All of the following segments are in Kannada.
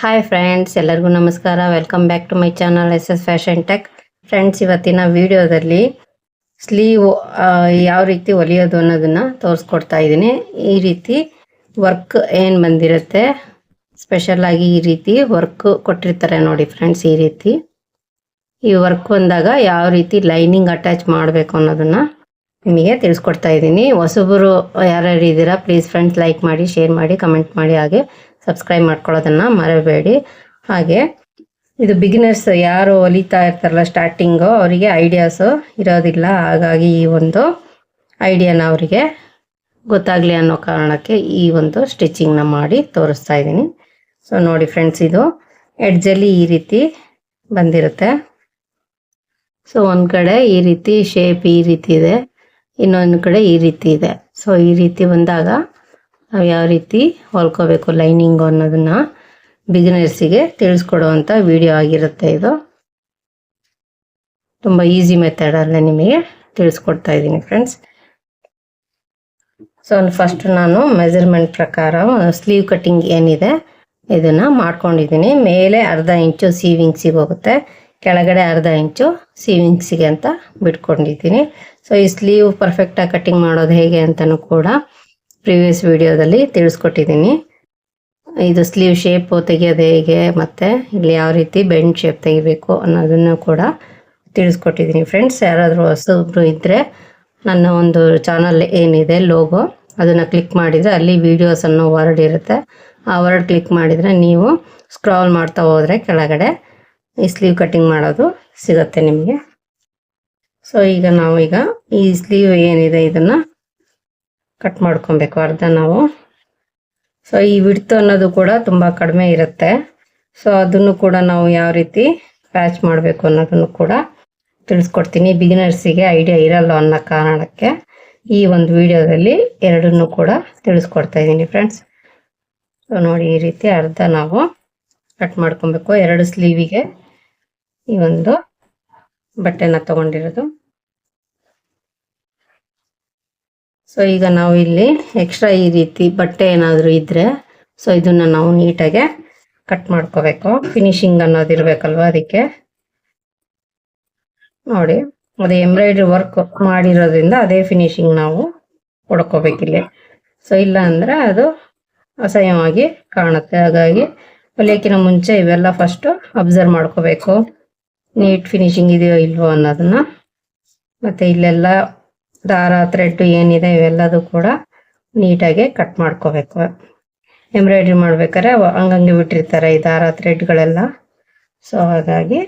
ಹಾಯ್ ಫ್ರೆಂಡ್ಸ್ ಎಲ್ಲರಿಗೂ ನಮಸ್ಕಾರ. Welcome back to my channel S S fashion tech friends ಇವತ್ತಿನ ವಿಡಿಯೋದಲ್ಲಿ ಸ್ಲೀವ್ ಯಾವ ರೀತಿ ಹೊಲಿಯೋದು ಅನ್ನೋದನ್ನು ತೋರಿಸ್ಕೊಡ್ತಾ ಇದ್ದೀನಿ. ಈ ರೀತಿ ವರ್ಕ್ ಏನು ಬಂದಿರುತ್ತೆ ಸ್ಪೆಷಲ್ ಆಗಿ ಈ ರೀತಿ ವರ್ಕ್ ಕೊಟ್ಟಿರ್ತಾರೆ ನೋಡಿ ಫ್ರೆಂಡ್ಸ್ ಈ ರೀತಿ. ಈ ವರ್ಕ್ ಬಂದಾಗ ಯಾವ ರೀತಿ ಲೈನಿಂಗ್ ಅಟ್ಯಾಚ್ ಮಾಡಬೇಕು ಅನ್ನೋದನ್ನು ನಿಮಗೆ ತಿಳಿಸ್ಕೊಡ್ತಾ ಇದ್ದೀನಿ. ಹೊಸಬರು ಯಾರ್ಯಾರು ಇದ್ದೀರಾ ಪ್ಲೀಸ್ ಫ್ರೆಂಡ್ಸ್ ಲೈಕ್ ಮಾಡಿ ಶೇರ್ ಮಾಡಿ ಕಮೆಂಟ್ ಮಾಡಿ, ಹಾಗೆ ಸಬ್ಸ್ಕ್ರೈಬ್ ಮಾಡ್ಕೊಳ್ಳೋದನ್ನು ಮರಬೇಡಿ. ಹಾಗೆ ಇದು ಬಿಗಿನರ್ಸ್ ಯಾರು ಹೊಲಿತಾ ಇರ್ತಾರಲ್ಲ ಸ್ಟಾರ್ಟಿಂಗು ಅವರಿಗೆ ಐಡಿಯಾಸು ಇರೋದಿಲ್ಲ. ಹಾಗಾಗಿ ಈ ಒಂದು ಐಡಿಯಾನ ಅವರಿಗೆ ಗೊತ್ತಾಗಲಿ ಅನ್ನೋ ಕಾರಣಕ್ಕೆ ಈ ಒಂದು ಸ್ಟಿಚಿಂಗ್ನ ಮಾಡಿ ತೋರಿಸ್ತಾ ಇದ್ದೀನಿ. ಸೊ ನೋಡಿ ಫ್ರೆಂಡ್ಸ್ ಇದು ಎಡ್ಜಲ್ಲಿ ಈ ರೀತಿ ಬಂದಿರುತ್ತೆ. ಸೊ ಒಂದು ಕಡೆ ಈ ರೀತಿ ಶೇಪ್ ಈ ರೀತಿ ಇದೆ, ಇನ್ನೊಂದು ಕಡೆ ಈ ರೀತಿ ಇದೆ. ಸೊ ಈ ರೀತಿ ಬಂದಾಗ ನಾವು ಯಾವ ರೀತಿ ಹೊಲ್ಕೋಬೇಕು ಲೈನಿಂಗು ಅನ್ನೋದನ್ನು ಬಿಗಿನರ್ಸಿಗೆ ತಿಳಿಸ್ಕೊಡುವಂಥ ವಿಡಿಯೋ ಆಗಿರುತ್ತೆ ಇದು. ತುಂಬ ಈಸಿ ಮೆಥಡಲ್ಲೇ ನಿಮಗೆ ತಿಳಿಸ್ಕೊಡ್ತಾ ಇದ್ದೀನಿ ಫ್ರೆಂಡ್ಸ್ ಸೊ ಫಸ್ಟ್ ನಾನು ಮೆಜರ್ಮೆಂಟ್ ಪ್ರಕಾರ ಸ್ಲೀವ್ ಕಟ್ಟಿಂಗ್ ಏನಿದೆ ಇದನ್ನು ಮಾಡ್ಕೊಂಡಿದ್ದೀನಿ. ಮೇಲೆ ಅರ್ಧ ಇಂಚು ಸೀವಿಂಗ್ಸಿಗೆ ಹೋಗುತ್ತೆ. ಕೆಳಗಡೆ ಅರ್ಧ ಇಂಚು ಸೀವಿಂಗ್ಸಿಗೆ ಅಂತ ಬಿಟ್ಕೊಂಡಿದ್ದೀನಿ. ಸೊ ಈ ಸ್ಲೀವ್ ಪರ್ಫೆಕ್ಟಾಗಿ ಕಟ್ಟಿಂಗ್ ಮಾಡೋದು ಹೇಗೆ ಅಂತಲೂ ಕೂಡ ಪ್ರಿವಿಯಸ್ ವಿಡಿಯೋದಲ್ಲಿ ತಿಳಿಸ್ಕೊಟ್ಟಿದ್ದೀನಿ. ಇದು ಸ್ಲೀವ್ ಶೇಪು ತೆಗೆಯೋದು ಹೇಗೆ, ಮತ್ತು ಇಲ್ಲಿ ಯಾವ ರೀತಿ ಬೆಂಡ್ ಶೇಪ್ ತೆಗಿಬೇಕು ಅನ್ನೋದನ್ನು ಕೂಡ ತಿಳಿಸ್ಕೊಟ್ಟಿದ್ದೀನಿ. ಫ್ರೆಂಡ್ಸ್ ಯಾರಾದರೂ ಹೊಸಬ್ರು ಇದ್ದರೆ ನನ್ನ ಒಂದು ಚಾನಲ್ ಏನಿದೆ ಲೋಗೋ ಅದನ್ನು ಕ್ಲಿಕ್ ಮಾಡಿದರೆ ಅಲ್ಲಿ ವೀಡಿಯೋಸ್ ಅನ್ನೋ ವರ್ಡ್ ಇರುತ್ತೆ. ಆ ವರ್ಡ್ ಕ್ಲಿಕ್ ಮಾಡಿದರೆ ನೀವು ಸ್ಕ್ರಾಲ್ ಮಾಡ್ತಾ ಹೋದರೆ ಕೆಳಗಡೆ ಈ ಸ್ಲೀವ್ ಕಟ್ಟಿಂಗ್ ಮಾಡೋದು ಸಿಗುತ್ತೆ ನಿಮಗೆ. ಸೊ ಈಗ ನಾವು ಈಗ ಈ ಸ್ಲೀವ್ ಏನಿದೆ, ಇದನ್ನು ಕಟ್ ಮಾಡ್ಕೊಬೇಕು ಅರ್ಧ ನಾವು. ಸೊ ಈ ವಿಡ್ತು ಅನ್ನೋದು ಕೂಡ ತುಂಬ ಕಡಿಮೆ ಇರುತ್ತೆ. ಸೊ ಅದನ್ನು ಕೂಡ ನಾವು ಯಾವ ರೀತಿ ಪ್ಯಾಚ್ ಮಾಡಬೇಕು ಅನ್ನೋದನ್ನು ಕೂಡ ತಿಳಿಸ್ಕೊಡ್ತೀನಿ. ಬಿಗಿನರ್ಸಿಗೆ ಐಡಿಯಾ ಇರಲ್ಲ ಅನ್ನೋ ಕಾರಣಕ್ಕೆ ಈ ಒಂದು ವಿಡಿಯೋದಲ್ಲಿ ಎರಡನ್ನೂ ಕೂಡ ತಿಳಿಸ್ಕೊಡ್ತಾ ಇದ್ದೀನಿ ಫ್ರೆಂಡ್ಸ್ ಸೊ ನೋಡಿ ಈ ರೀತಿ ಅರ್ಧ ನಾವು ಕಟ್ ಮಾಡ್ಕೊಬೇಕು. ಎರಡು ಸ್ಲೀವಿಗೆ ಈ ಒಂದು ಬಟ್ಟೆನ ತಗೊಂಡಿರೋದು. ಸೊ ಈಗ ನಾವು ಇಲ್ಲಿ ಎಕ್ಸ್ಟ್ರಾ ಈ ರೀತಿ ಬಟ್ಟೆ ಏನಾದರೂ ಇದ್ದರೆ ಸೊ ಇದನ್ನು ನಾವು ನೀಟಾಗೆ ಕಟ್ ಮಾಡ್ಕೋಬೇಕು. ಫಿನಿಶಿಂಗ್ ಅನ್ನೋದು ಇರಬೇಕಲ್ವ ಅದಕ್ಕೆ? ನೋಡಿ, ಅದು ಎಂಬ್ರಾಯ್ಡ್ರಿ ವರ್ಕ್ ಮಾಡಿರೋದ್ರಿಂದ ಅದೇ ಫಿನಿಶಿಂಗ್ ನಾವು ಕೊಡ್ಕೋಬೇಕಿಲ್ಲಿ ಸೊ ಇಲ್ಲ ಅಂದರೆ ಅದು ಅಸಹ್ಯವಾಗಿ ಕಾಣುತ್ತೆ. ಹಾಗಾಗಿ ಹೊಲಿಯೋಕ್ಕಿಂತ ಮುಂಚೆ ಇವೆಲ್ಲ ಫಸ್ಟು ಅಬ್ಸರ್ವ್ ಮಾಡ್ಕೋಬೇಕು. ನೀಟ್ ಫಿನಿಶಿಂಗ್ ಇದೆಯೋ ಇಲ್ವೋ ಅನ್ನೋದನ್ನ. ಮತ್ತು ಇಲ್ಲೆಲ್ಲ ದಾರ ಥ್ರೆಡ್ ಏನಿದೆ ಇವೆಲ್ಲದೂ ಕೂಡ ನೀಟಾಗಿ ಕಟ್ ಮಾಡ್ಕೋಬೇಕು. ಎಂಬ್ರಾಯ್ಡ್ರಿ ಮಾಡ್ಬೇಕಾದ್ರೆ ಹಂಗಂಗೆ ಬಿಟ್ಟಿರ್ತಾರೆ ಈ ದಾರ ಥ್ರೆಡ್ಗಳೆಲ್ಲ. ಸೊ ಹಾಗಾಗಿ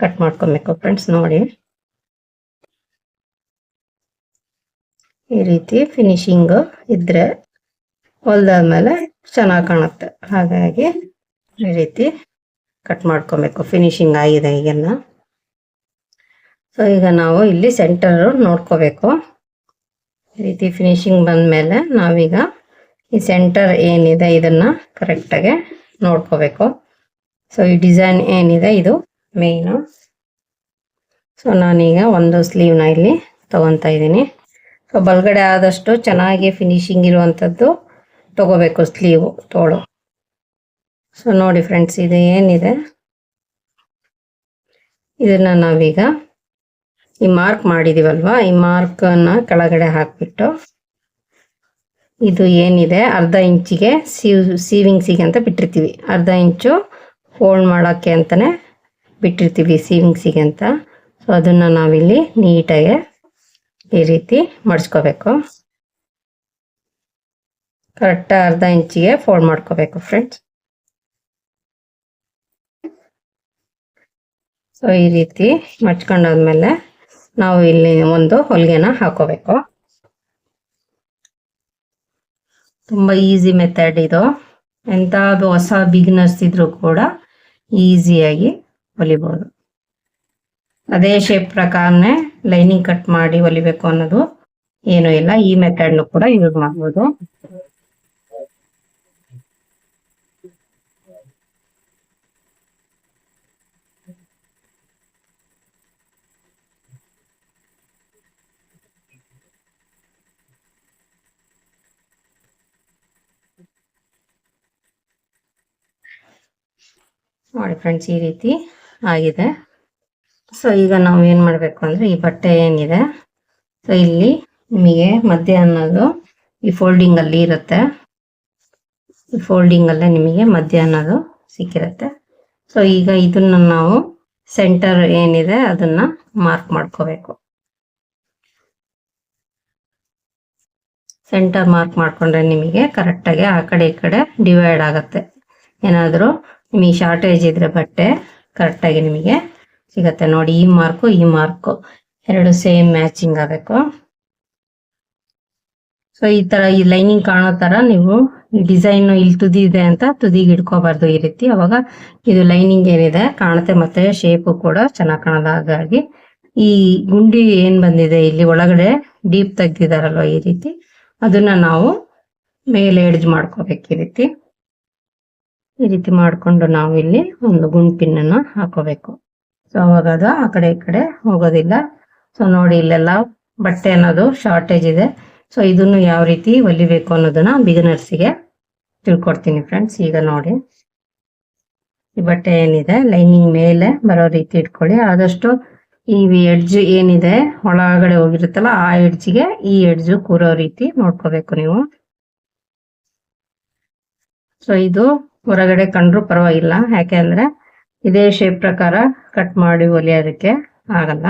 ಕಟ್ ಮಾಡ್ಕೊಬೇಕು ಫ್ರೆಂಡ್ಸ್ ನೋಡಿ. ಈ ರೀತಿ ಫಿನಿಶಿಂಗ್ ಇದ್ರೆ ಹೊಲ್ದಾದ್ಮೇಲೆ ಚೆನ್ನಾಗಿ ಕಾಣುತ್ತೆ. ಹಾಗಾಗಿ ಈ ರೀತಿ ಕಟ್ ಮಾಡ್ಕೊಬೇಕು. ಫಿನಿಶಿಂಗ್ ಆಗಿದೆ ಈಗೆಲ್ಲ. ಸೊ ಈಗ ನಾವು ಇಲ್ಲಿ ಸೆಂಟರ್ ನೋಡ್ಕೋಬೇಕು. ಈ ರೀತಿ ಫಿನಿಶಿಂಗ್ ಬಂದಮೇಲೆ ನಾವೀಗ ಈ ಸೆಂಟರ್ ಏನಿದೆ ಇದನ್ನ ಕರೆಕ್ಟಾಗಿ ನೋಡ್ಕೋಬೇಕು. ಸೊ ಈ ಡಿಸೈನ್ ಏನಿದೆ ಇದು ಮೇಯ್ನು ಸೊ ನಾನೀಗ ಒಂದು ಸ್ಲೀವ್ನ ಇಲ್ಲಿ ತಗೊತಾ ಇದ್ದೀನಿ. ಸೊ ಬಲ್ಗಡೆ ಆದಷ್ಟು ಚೆನ್ನಾಗಿ ಫಿನಿಶಿಂಗ್ ಇರುವಂಥದ್ದು ತಗೋಬೇಕು ಸ್ಲೀವು ತೋಳು. ಸೊ ನೋಡಿ ಫ್ರೆಂಡ್ಸ್ ಇದು ಏನಿದೆ? ಇದನ್ನು ನಾವೀಗ ಈ ಮಾರ್ಕ್ ಮಾಡಿದೀವಲ್ವಾ? ಈ ಮಾರ್ಕನ್ನ ಕೆಳಗಡೆ ಹಾಕ್ಬಿಟ್ಟು ಇದು ಏನಿದೆ? ಅರ್ಧ ಇಂಚಿಗೆ ಸೀವ್ ಸೀವಿಂಗ್ಸಿಗೆ ಅಂತ ಬಿಟ್ಟಿರ್ತೀವಿ. ಅರ್ಧ ಇಂಚು ಫೋಲ್ಡ್ ಮಾಡೋಕ್ಕೆ ಅಂತಲೇ ಬಿಟ್ಟಿರ್ತೀವಿ ಸೀವಿಂಗ್ಸಿಗೆ ಅಂತ. ಸೊ ಅದನ್ನು ನಾವಿಲ್ಲಿ ನೀಟಾಗಿ ಈ ರೀತಿ ಮಡಿಸ್ಕೋಬೇಕು. ಕರೆಕ್ಟ್ ಅರ್ಧ ಇಂಚಿಗೆ ಫೋಲ್ಡ್ ಮಾಡ್ಕೋಬೇಕು ಫ್ರೆಂಡ್ಸ್ ಸೊ ಈ ರೀತಿ ಮಡ್ಚ್ಕೊಂಡಾದ್ಮೇಲೆ ನಾವು ಇಲ್ಲಿ ಒಂದು ಹೊಲಿಗೆನ ಹಾಕೋಬೇಕು. ತುಂಬ ಈಸಿ ಮೆಥಡ್ ಇದು. ಎಂಥ ಹೊಸ ಬಿಗಿನರ್ಸ್ ಇದ್ರು ಕೂಡ ಈಸಿಯಾಗಿ ಹೊಲಿಬೋದು. ಅದೇ ಶೇಪ್ ಪ್ರಕಾರನೇ ಲೈನಿಂಗ್ ಕಟ್ ಮಾಡಿ ಹೊಲಿಬೇಕು ಅನ್ನೋದು ಏನೂ ಇಲ್ಲ. ಈ ಮೆಥಡ್ನು ಕೂಡ ಯೂಸ್ ಮಾಡ್ಬೋದು. ನೋಡಿ ಫ್ರೆಂಡ್ಸ್ ಈ ರೀತಿ ಆಗಿದೆ. ಸೊ ಈಗ ನಾವು ಏನು ಮಾಡಬೇಕು ಅಂದರೆ ಈ ಬಟ್ಟೆ ಏನಿದೆ ಸೊ ಇಲ್ಲಿ ನಿಮಗೆ ಮಧ್ಯ ಅನ್ನೋದು ಈ ಫೋಲ್ಡಿಂಗ್ ಅಲ್ಲಿ ಇರುತ್ತೆ. ಈ ಫೋಲ್ಡಿಂಗ್ ಅಲ್ಲೇ ನಿಮಗೆ ಮಧ್ಯ ಅನ್ನೋದು ಸಿಕ್ಕಿರುತ್ತೆ. ಸೊ ಈಗ ಇದನ್ನ ನಾವು ಸೆಂಟರ್ ಏನಿದೆ ಅದನ್ನ ಮಾರ್ಕ್ ಮಾಡ್ಕೋಬೇಕು. ಸೆಂಟರ್ ಮಾರ್ಕ್ ಮಾಡ್ಕೊಂಡ್ರೆ ನಿಮಗೆ ಕರೆಕ್ಟಾಗಿ ಆ ಕಡೆ ಈ ಕಡೆ ಡಿವೈಡ್ ಆಗುತ್ತೆ. ಏನಾದರೂ ನಿಮಗೆ ಶಾರ್ಟೇಜ್ ಇದ್ರೆ ಬಟ್ಟೆ ಕರೆಕ್ಟಾಗಿ ನಿಮಗೆ ಸಿಗತ್ತೆ ನೋಡಿ ಈ ಮಾರ್ಕು ಈ ಮಾರ್ಕು ಎರಡು ಸೇಮ್ ಮ್ಯಾಚಿಂಗ್ ಆಗಬೇಕು. ಸೊ ಈ ತರ ಈ ಲೈನಿಂಗ್ ಕಾಣೋ ತರ ನೀವು ಈ ಡಿಸೈನ್ ಇಲ್ಲಿ ತುದಿ ಇದೆ ಅಂತ ತುದಿಗೆ ಇಟ್ಕೋಬಾರ್ದು ಈ ರೀತಿ. ಅವಾಗ ಇದು ಲೈನಿಂಗ್ ಏನಿದೆ ಕಾಣುತ್ತೆ ಮತ್ತೆ ಶೇಪು ಕೂಡ ಚೆನ್ನಾಗಿ ಕಾಣಲ್ಲ ಹಾಗಾಗಿ ಈ ಗುಂಡಿ ಏನ್ ಬಂದಿದೆ ಇಲ್ಲಿ ಒಳಗಡೆ ಡೀಪ್ ತೆಗ್ದಿದಾರಲ್ವ ಈ ರೀತಿ, ಅದನ್ನ ನಾವು ಮೇಲೆ ಎಡ್ಜ್ ಮಾಡ್ಕೋಬೇಕು ಈ ರೀತಿ. ಈ ರೀತಿ ಮಾಡ್ಕೊಂಡು ನಾವು ಇಲ್ಲಿ ಒಂದು ಗುಂಪಿನನ್ನ ಹಾಕೋಬೇಕು. ಸೊ ಅವಾಗ ಅದು ಆ ಕಡೆ ಈ ಕಡೆ ಹೋಗೋದಿಲ್ಲ. ಸೊ ನೋಡಿ ಇಲ್ಲೆಲ್ಲ ಬಟ್ಟೆ ಅನ್ನೋದು ಶಾರ್ಟೇಜ್ ಇದೆ. ಸೊ ಇದನ್ನು ಯಾವ ರೀತಿ ಹೊಲಿಬೇಕು ಅನ್ನೋದನ್ನ ಬಿಗಿನರ್ಸಿಗೆ ತಿಳ್ಕೊಡ್ತೀನಿ ಫ್ರೆಂಡ್ಸ್ ಈಗ ನೋಡಿ. ಈ ಬಟ್ಟೆ ಏನಿದೆ? ಲೈನಿಂಗ್ ಮೇಲೆ ಬರೋ ರೀತಿ ಇಟ್ಕೊಳ್ಳಿ. ಆದಷ್ಟು ಈ ಎಡ್ಜ್ ಏನಿದೆ? ಒಳಗಡೆ ಹೋಗಿರುತ್ತಲ್ಲ, ಆ ಎಡ್ಜ್ಗೆ ಈ ಎಡ್ಜ್ ಕೂರೋ ರೀತಿ ನೋಡ್ಕೋಬೇಕು ನೀವು. ಸೊ ಇದು ಹೊರಗಡೆ ಕಂಡ್ರು ಪರವಾಗಿಲ್ಲ. ಯಾಕೆ ಅಂದ್ರೆ ಇದೇ ಶೇಪ್ ಪ್ರಕಾರ ಕಟ್ ಮಾಡಿ ಹೊಲಿಯೋದಕ್ಕೆ ಆಗಲ್ಲ.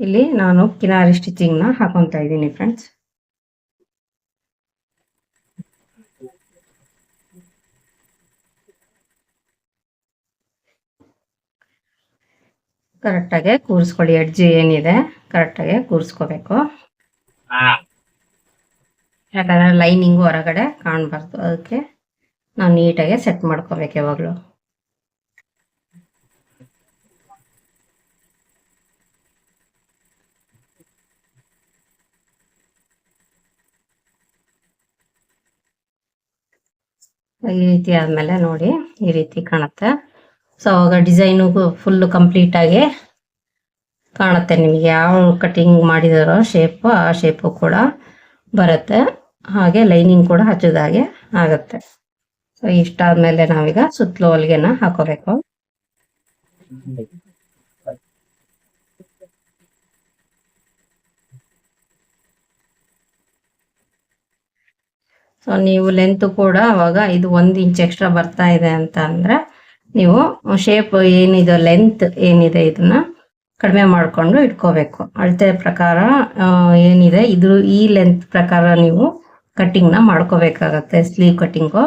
ಇಲ್ಲಿ ನಾನು ಕಿನಾರಿ ಸ್ಟಿಚಿಂಗ್ನ ಹಾಕೊಂತ ಇದ್ದೀನಿ ಫ್ರೆಂಡ್ಸ್ ಕರೆಕ್ಟಾಗಿ ಕೂರಿಸ್ಕೊಳ್ಳಿ. ಎಡ್ಜ್ ಏನಿದೆ ಕರೆಕ್ಟಾಗಿ ಕೂರಿಸ್ಕೋಬೇಕು. ಯಾಕಂದ್ರೆ ಲೈನಿಂಗು ಹೊರಗಡೆ ಕಾಣಬಾರ್ದು. ಅದಕ್ಕೆ ನಾವು ನೀಟಾಗೆ ಸೆಟ್ ಮಾಡ್ಕೋಬೇಕು ಯಾವಾಗಲೂ. ಈ ರೀತಿ ಆದಮೇಲೆ ನೋಡಿ ಈ ರೀತಿ ಕಾಣುತ್ತೆ. ಸೊ ಅವಾಗ ಡಿಸೈನು ಫುಲ್ ಕಂಪ್ಲೀಟ್ ಆಗಿ ಕಾಣುತ್ತೆ ನಿಮಗೆ ಯಾವ ಕಟಿಂಗ್ ಮಾಡಿದಾರೋ ಶೇಪ್ ಆ ಶೇಪು ಕೂಡ ಬರುತ್ತೆ. ಹಾಗೆ ಲೈನಿಂಗ್ ಕೂಡ ಹಚ್ಚೋದಾಗೆ ಆಗುತ್ತೆ. ಸೊ ಇಷ್ಟಾದ್ಮೇಲೆ ನಾವೀಗ ಸುತ್ತಲೂ ಹೊಲಿಗೆನ ಹಾಕೋಬೇಕು. ಸೊ ನೀವು ಲೆಂತ್ ಕೂಡ ಅವಾಗ ಇದು ಒಂದು ಇಂಚ್ ಎಕ್ಸ್ಟ್ರಾ ಬರ್ತಾ ಇದೆ ಅಂತ ಅಂದ್ರೆ ನೀವು ಶೇಪ್ ಏನಿದೆ ಲೆಂತ್ ಏನಿದೆ ಇದನ್ನ ಕಡಿಮೆ ಮಾಡಿಕೊಂಡು ಇಟ್ಕೋಬೇಕು. ಅಳತೆ ಪ್ರಕಾರ ಏನಿದೆ ಇದು ಈ ಲೆಂತ್ ಪ್ರಕಾರ ನೀವು ಕಟ್ಟಿಂಗ್ನ ಮಾಡ್ಕೋಬೇಕಾಗತ್ತೆ ಸ್ಲೀವ್ ಕಟ್ಟಿಂಗು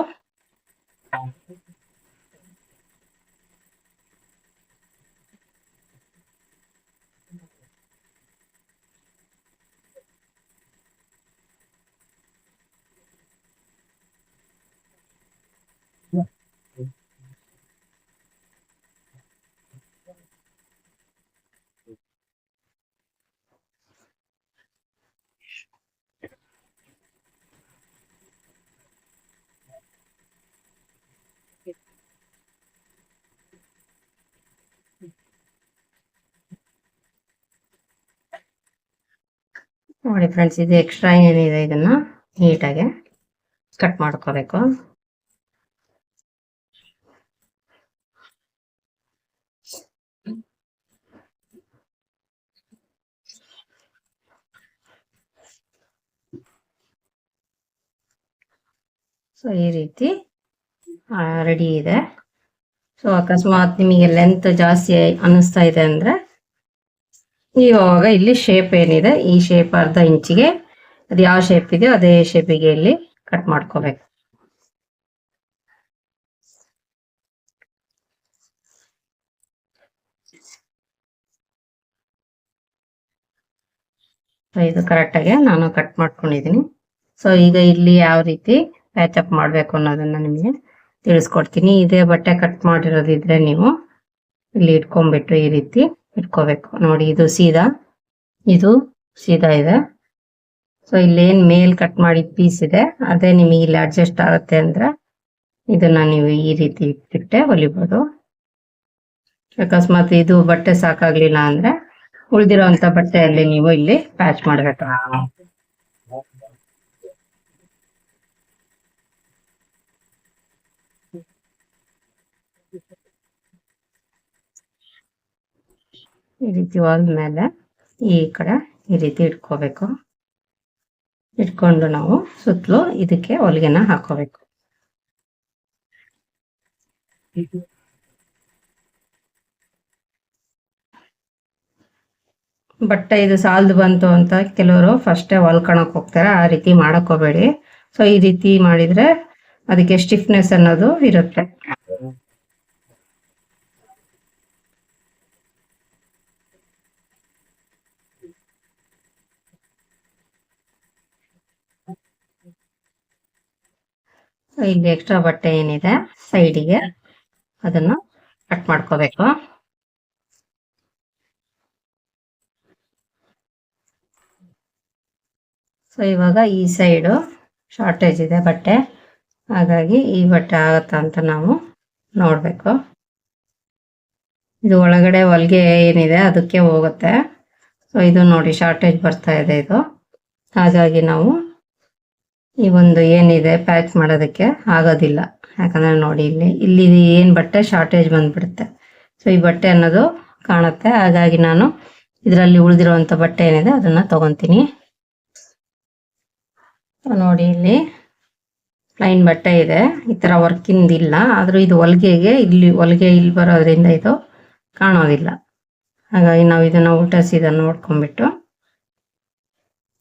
ನೋಡಿ ಫ್ರೆಂಡ್ಸ್ ಇದು ಎಕ್ಸ್ಟ್ರಾ ಏನಿದೆ ಇದನ್ನ ನೀಟಾಗಿ ಕಟ್ ಮಾಡ್ಕೋಬೇಕು. ಸೊ ಈ ರೀತಿ ರೆಡಿ ಇದೆ. ಸೊ ಅಕಸ್ಮಾತ್ ನಿಮಗೆ ಲೆಂತ್ ಜಾಸ್ತಿ ಅನ್ನಿಸ್ತಾ ಇದೆ ಅಂದ್ರೆ ಇವಾಗ ಇಲ್ಲಿ ಶೇಪ್ ಏನಿದೆ, ಈ ಶೇಪ್ ಅರ್ಧ ಇಂಚಿಗೆ, ಅದು ಯಾವ ಶೇಪ್ ಇದೆಯೋ ಅದೇ ಶೇಪಿಗೆ ಇಲ್ಲಿ ಕಟ್ ಮಾಡ್ಕೋಬೇಕು. ಇದು ಕರೆಕ್ಟ್ ಕರೆಕ್ಟಾಗಿ ನಾನು ಕಟ್ ಮಾಡ್ಕೊಂಡಿದ್ದೀನಿ ಸೊ ಈಗ ಇಲ್ಲಿ ಯಾವ ರೀತಿ ಪ್ಯಾಚಪ್ ಮಾಡಬೇಕು ಅನ್ನೋದನ್ನ ನಿಮಗೆ ತಿಳಿಸ್ಕೊಡ್ತೀನಿ. ಇದೇ ಬಟ್ಟೆ ಕಟ್ ಮಾಡಿರೋದಿದ್ರೆ ನೀವು ಇಲ್ಲಿ ಇಟ್ಕೊಂಡ್ಬಿಟ್ಟು ಈ ರೀತಿ ಇಟ್ಕೋಬೇಕು. ನೋಡಿ, ಇದು ಸೀದಾ. ಇದು ಸೀದಾ ಇದೆ. ಸೊ ಇಲ್ಲೇನು ಮೇಲ್ ಕಟ್ ಮಾಡಿದ ಪೀಸ್ ಇದೆ. ಅದೇ ನಿಮಗೆ ಇಲ್ಲಿ ಅಡ್ಜಸ್ಟ್ ಆಗುತ್ತೆ ಅಂದ್ರೆ ಇದನ್ನ ನೀವು ಈ ರೀತಿ ಇಟ್ಬಿಟ್ಟೆ ಹೊಲಿಬೋದು. ಅಕಸ್ಮಾತ್ ಇದು ಬಟ್ಟೆ ಸಾಕಾಗ್ಲಿಲ್ಲ ಅಂದ್ರೆ ಅಂಥ ಬಟ್ಟೆಯಲ್ಲಿ ನೀವು ಇಲ್ಲಿ ಪ್ಯಾಚ್ ಮಾಡ್ಬೇಕು. ಈ ರೀತಿ ಮೇಲೆ ಈ ಕಡೆ ಈ ರೀತಿ ಇಟ್ಕೋಬೇಕು. ಇಟ್ಕೊಂಡು ನಾವು ಸುತ್ತಲೂ ಇದಕ್ಕೆ ಹೊಲಿಗೆನ ಹಾಕೋಬೇಕು. ಬಟ್ಟೆ ಇದು ಸಾಲದು ಬಂತು ಅಂತ ಕೆಲವರು ಫಸ್ಟೇ ಹೊಲ್ಕೊಳಕ್ ಹೋಗ್ತಾರೆ, ಆ ರೀತಿ ಮಾಡಕ್ ಹೋಗ್ಬೇಡಿ. ಸೊ ಈ ರೀತಿ ಮಾಡಿದ್ರೆ ಅದಕ್ಕೆ ಸ್ಟಿಫ್ನೆಸ್ ಅನ್ನೋದು ಇರುತ್ತೆ. ಇಲ್ಲಿ ಎಕ್ಸ್ಟ್ರಾ ಬಟ್ಟೆ ಏನಿದೆ ಸೈಡಿಗೆ ಅದನ್ನು ಕಟ್ ಮಾಡ್ಕೋಬೇಕು. ಸೊ ಇವಾಗ ಈ ಸೈಡು ಶಾರ್ಟೇಜ್ ಇದೆ ಬಟ್ಟೆ. ಹಾಗಾಗಿ ಈ ಬಟ್ಟೆ ಆಗುತ್ತಾ ಅಂತ ನಾವು ನೋಡಬೇಕು. ಇದು ಒಳಗಡೆ ಹೊಲಿಗೆ ಏನಿದೆ ಅದಕ್ಕೆ ಹೋಗುತ್ತೆ. ಸೊ ಇದು ನೋಡಿ ಶಾರ್ಟೇಜ್ ಬರ್ತಾ ಇದೆ ಇದು. ಹಾಗಾಗಿ ನಾವು ಈ ಒಂದು ಏನಿದೆ ಪ್ಯಾಚ್ ಮಾಡೋದಕ್ಕೆ ಆಗೋದಿಲ್ಲ. ಯಾಕಂದ್ರೆ ನೋಡಿ ಇಲ್ಲಿ ಇಲ್ಲಿ ಏನು ಬಟ್ಟೆ ಶಾರ್ಟೇಜ್ ಬಂದ್ಬಿಡುತ್ತೆ. ಸೊ ಈ ಬಟ್ಟೆ ಅನ್ನೋದು ಕಾಣುತ್ತೆ. ಹಾಗಾಗಿ ನಾನು ಇದರಲ್ಲಿ ಉಳಿದಿರುವಂಥ ಬಟ್ಟೆ ಏನಿದೆ ಅದನ್ನ ತಗೊಂತೀನಿ. ನೋಡಿ ಇಲ್ಲಿ ಪ್ಲೈನ್ ಬಟ್ಟೆ ಇದೆ. ಈ ಥರ ವರ್ಕಿಂದ ಇಲ್ಲ. ಆದರೂ ಇದು ಹೊಲಿಗೆಗೆ ಇಲ್ಲಿ, ಹೊಲಿಗೆ ಇಲ್ಲಿ ಬರೋದ್ರಿಂದ ಇದು ಕಾಣೋದಿಲ್ಲ. ಹಾಗಾಗಿ ನಾವು ಇದನ್ನ ಊಟ ಸೀದಾ ನೋಡ್ಕೊಂಡ್ಬಿಟ್ಟು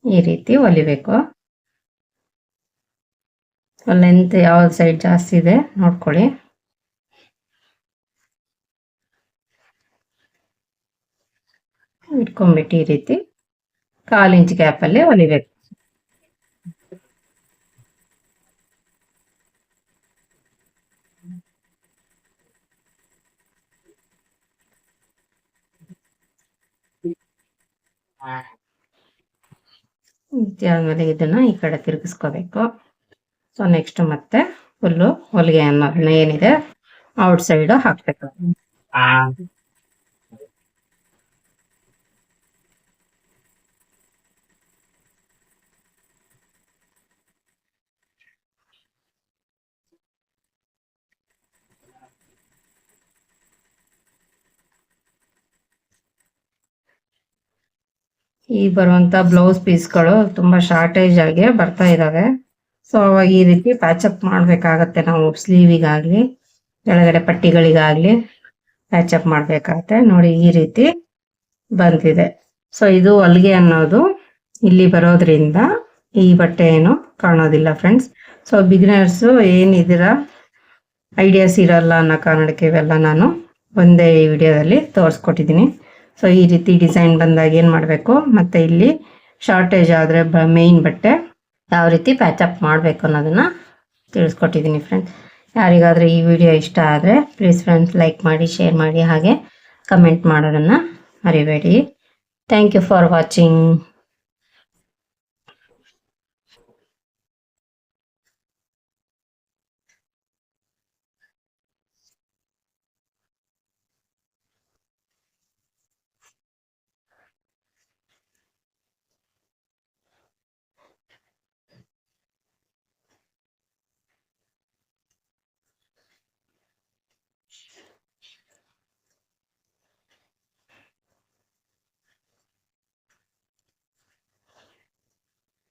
ಈ ರೀತಿ ಹೊಲಿಬೇಕು. ಲೆಂತ್ ಯಾವ ಸೈಡ್ ಜಾಸ್ತಿ ಇದೆ, ನೋಡ್ಕೊಳ್ಳಿ. ಇಟ್ಕೊಂಡ್ಬಿಟ್ಟು ಈ ರೀತಿ ಕಾಲು ಇಂಚ್ ಗ್ಯಾಪಲ್ಲಿ ಹೊಲಿಬೇಕು ಆದ್ಮೇಲೆ ಇದನ್ನ ಈ ಕಡೆ ತಿರುಗಿಸ್ಕೋಬೇಕು. ಸೊ ನೆಕ್ಸ್ಟ್ ಮತ್ತೆ ಫುಲ್ಲು ಹೊಲಿಗೆ ಅನ್ನೋದನ್ನ ಏನಿದೆ ಔಟ್ ಸೈಡ್ ಹಾಕ್ಬೇಕು ಈ ಬರುವಂತ ಬ್ಲೌಸ್ ಪೀಸ್ಗಳು ತುಂಬಾ ಶಾರ್ಟೇಜ್ ಆಗಿ ಬರ್ತಾ ಇದಾವೆ. ಸೊ ಅವಾಗ ಈ ರೀತಿ ಪ್ಯಾಚಪ್ ಮಾಡ್ಬೇಕಾಗತ್ತೆ ನಾವು ಸ್ಲೀವಿಗಾಗ್ಲಿ ಕೆಳಗಡೆ ಪಟ್ಟಿಗಳಿಗಾಗ್ಲಿ ಪ್ಯಾಚಪ್ ಮಾಡಬೇಕಾಗತ್ತೆ. ನೋಡಿ ಈ ರೀತಿ ಬಂದಿದೆ. ಸೊ ಇದು ಹೊಲಿಗೆ ಅನ್ನೋದು ಇಲ್ಲಿ ಬರೋದ್ರಿಂದ ಈ ಬಟ್ಟೆ ಏನು ಕಾಣೋದಿಲ್ಲ ಫ್ರೆಂಡ್ಸ್ ಸೊ ಬಿಗ್ನರ್ಸು ಏನಿದ್ದೀರ ಐಡಿಯಾಸ್ ಇರಲ್ಲ ಅನ್ನೋ ಕಾರಣಕ್ಕೆ ಇವೆಲ್ಲ ನಾನು ಒಂದೇ ಈ ವಿಡಿಯೋದಲ್ಲಿ ತೋರಿಸ್ಕೊಟ್ಟಿದ್ದೀನಿ. ಸೊ ಈ ರೀತಿ ಡಿಸೈನ್ ಬಂದಾಗ ಏನು ಮಾಡಬೇಕು? ಮತ್ತು ಇಲ್ಲಿ ಶಾರ್ಟೇಜ್ ಆದರೆ ಬ ಮೇಯ್ನ್ ಬಟ್ಟೆ. ಯಾವ ರೀತಿ ಪ್ಯಾಚಪ್ ಮಾಡಬೇಕು ಅನ್ನೋದನ್ನು ತಿಳಿಸ್ಕೊಟ್ಟಿದ್ದೀನಿ ಫ್ರೆಂಡ್ಸ್ ಯಾರಿಗಾದರೂ ಈ ವಿಡಿಯೋ ಇಷ್ಟ ಆದರೆ ಪ್ಲೀಸ್ ಫ್ರೆಂಡ್ಸ್ ಲೈಕ್ ಮಾಡಿ ಶೇರ್ ಮಾಡಿ ಹಾಗೆ ಕಮೆಂಟ್ ಮಾಡೋದನ್ನು ಮರಿಬೇಡಿ. Thank you for watching